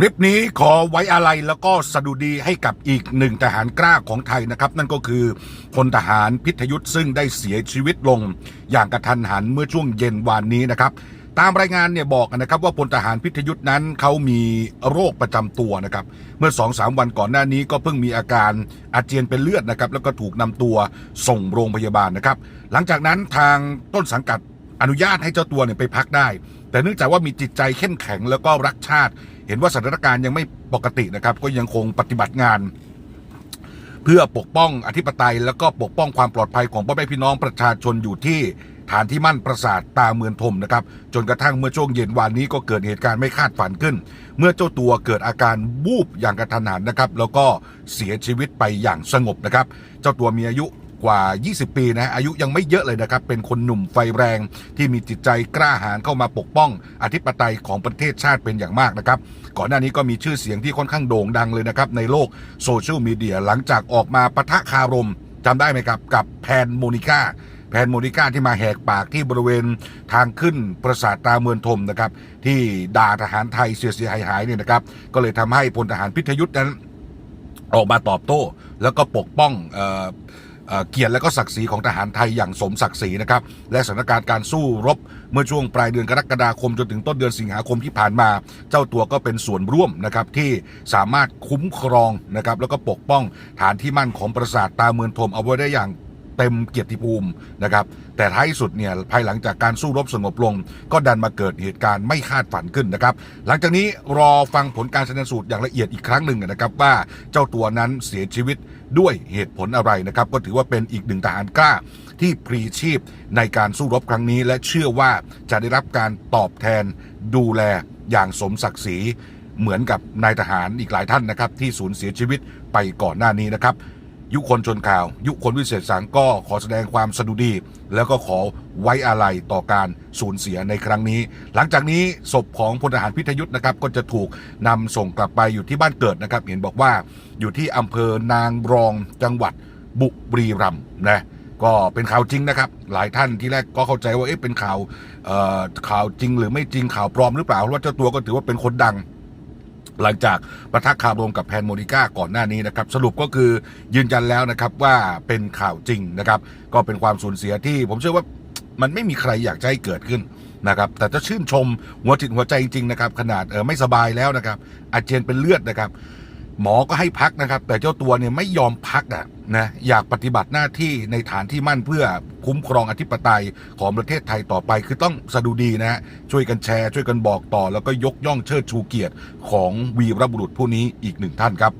คลิปนี้ขอไว้อะไรแล้วก็สดุดีให้กับอีกหนึ่งทหารกล้าของไทยนะครับ นั่นก็คือพลทหารพิทยุทธ์ซึ่งได้เสียชีวิตลง อย่างกระทันหันเมื่อช่วงเย็นวานนี้นะครับ ตามรายงานเนี่ยบอกนะครับว่าพลทหารพิทยุทธ์นั้นเขามีโรคประจำตัวนะครับ เมื่อ2อสาวันก่อนหน้านี้ก็เพิ่งมีอาการอาเจียนเป็นเลือดนะครับ แล้วก็ถูกนำตัวส่งโรงพยาบาลนะครับ หลังจากนั้นทางต้นสังกัดอนุญาตให้เจ้าตัวเนี่ยไปพักได้ แต่เนื่องจากว่ามีจิตใจเข้มแข็งแล้วก็รักชาติ เห็นว่าสถานการณ์ยังไม่ปกตินะครับ ก็ยังคงปฏิบัติงาน เพื่อปกป้องอธิปไตย แล้วก็ปกป้องความปลอดภัยของพ่อแม่พี่น้องประชาชนอยู่ที่ฐานที่มั่นประสาทตาเมืองทมนะครับ จนกระทั่งเมื่อช่วงเย็นวานนี้ก็เกิดเหตุการณ์ไม่คาดฝันขึ้น เมื่อเจ้าตัวเกิดอาการวูบอย่างกระทันหันนะครับ แล้วก็เสียชีวิตไปอย่างสงบนะครับ เจ้าตัวมีอายุ กว่า 20 ปีนะอายุยังไม่เยอะเลยนะครับ เป็นคนหนุ่มไฟแรง ที่มีจิตใจกล้าหาญเข้ามาปกป้องอธิปไตยของประเทศชาติเป็นอย่างมากนะครับ ก่อนหน้านี้ก็มีชื่อเสียงที่ค่อนข้างโด่งดังเลยนะครับในโลกโซเชียลมีเดียหลังจากออกมาปะทะคารมจำได้ไหมครับกับแพนโมนิก้าแพนโมนิก้าที่มาแหกปากที่บริเวณทางขึ้นปราสาทตาเมืองทมนะครับ ที่ด่าทหารไทยเสียเสียหายหายเนี่ยนะครับ ก็เลยทำให้พลทหารพิทยุทธ์นั้นออกมาตอบโต้ แล้วก็ปกป้อง เกียรติและก็ศักดิ์ศรีของทหารไทยอย่างสมศักดิ์ศรีนะครับและสถานการณ์การสู้รบ เมื่อช่วงปลายเดือนกรกฎาคมจนถึงต้นเดือนสิงหาคมที่ผ่านมา เจ้าตัวก็เป็นส่วนร่วมนะครับที่สามารถคุ้มครองนะครับแล้วก็ปกป้องฐานที่มั่นของปราสาทตาเมืองทมเอาไว้ได้อย่าง เต็มเกียรติภูมินะครับ แต่ท้ายสุดเนี่ยภายหลังจากการสู้รบสงบลง ก็ดันมาเกิดเหตุการณ์ไม่คาดฝันขึ้นนะครับ หลังจากนี้รอฟังผลการชันสูตรอย่างละเอียดอีกครั้งหนึ่งนะครับ ว่าเจ้าตัวนั้นเสียชีวิตด้วยเหตุผลอะไรนะครับ ก็ถือว่าเป็นอีกหนึ่งทหารกล้าที่พลีชีพในการสู้รบครั้งนี้ และเชื่อว่าจะได้รับการตอบแทนดูแลอย่างสมศักดิ์ศรีเหมือนกับนายทหารอีกหลายท่านนะครับ ที่สูญเสียชีวิตไปก่อนหน้านี้นะครับ ยุคนชนข่าว ยุคนวิเศษสังก็ขอแสดงความสดุดี แล้วก็ขอไว้อาลัยต่อการสูญเสียในครั้งนี้ หลังจากนี้ศพของพลทหารพิทยุทธ์นะครับ ก็จะถูกนำส่งกลับไปอยู่ที่บ้านเกิดนะครับ เห็นบอกว่าอยู่ที่อำเภอนางรองจังหวัดบุรีรัมย์นะก็เป็นข่าวจริงนะครับ หลายท่านที่แรกก็เข้าใจว่าเอ๊ะเป็นข่าวข่าวจริงหรือไม่จริงข่าวปลอมหรือเปล่าเพราะว่าเจ้าตัวก็ถือว่าเป็นคนดัง หลังจากประทักคารมกับแพนโมนิก้าก่อนหน้านี้นะครับ สรุปก็คือยืนยันแล้วนะครับว่าเป็นข่าวจริงนะครับ ก็เป็นความสูญเสียที่ผมเชื่อว่ามันไม่มีใครอยากจะให้เกิดขึ้นนะครับแต่จะชื่นชมหัวจิตหัวใจจริงๆนะครับขนาดเออไม่สบายแล้วนะครับอาเจียนเป็นเลือดนะครับ หมอก็ให้พักนะครับ แต่เจ้าตัวเนี่ยไม่ยอมพักอะนะอยากปฏิบัติหน้าที่ในฐานที่มั่นเพื่อคุ้มครองอธิปไตยของประเทศไทยต่อไป คือต้องสะดุดีนะฮะช่วยกันแชร์ ช่วยกันบอกต่อ แล้วก็ยกย่องเชิดชูเกียรติของวีรบุรุษผู้นี้อีกหนึ่งท่านครับ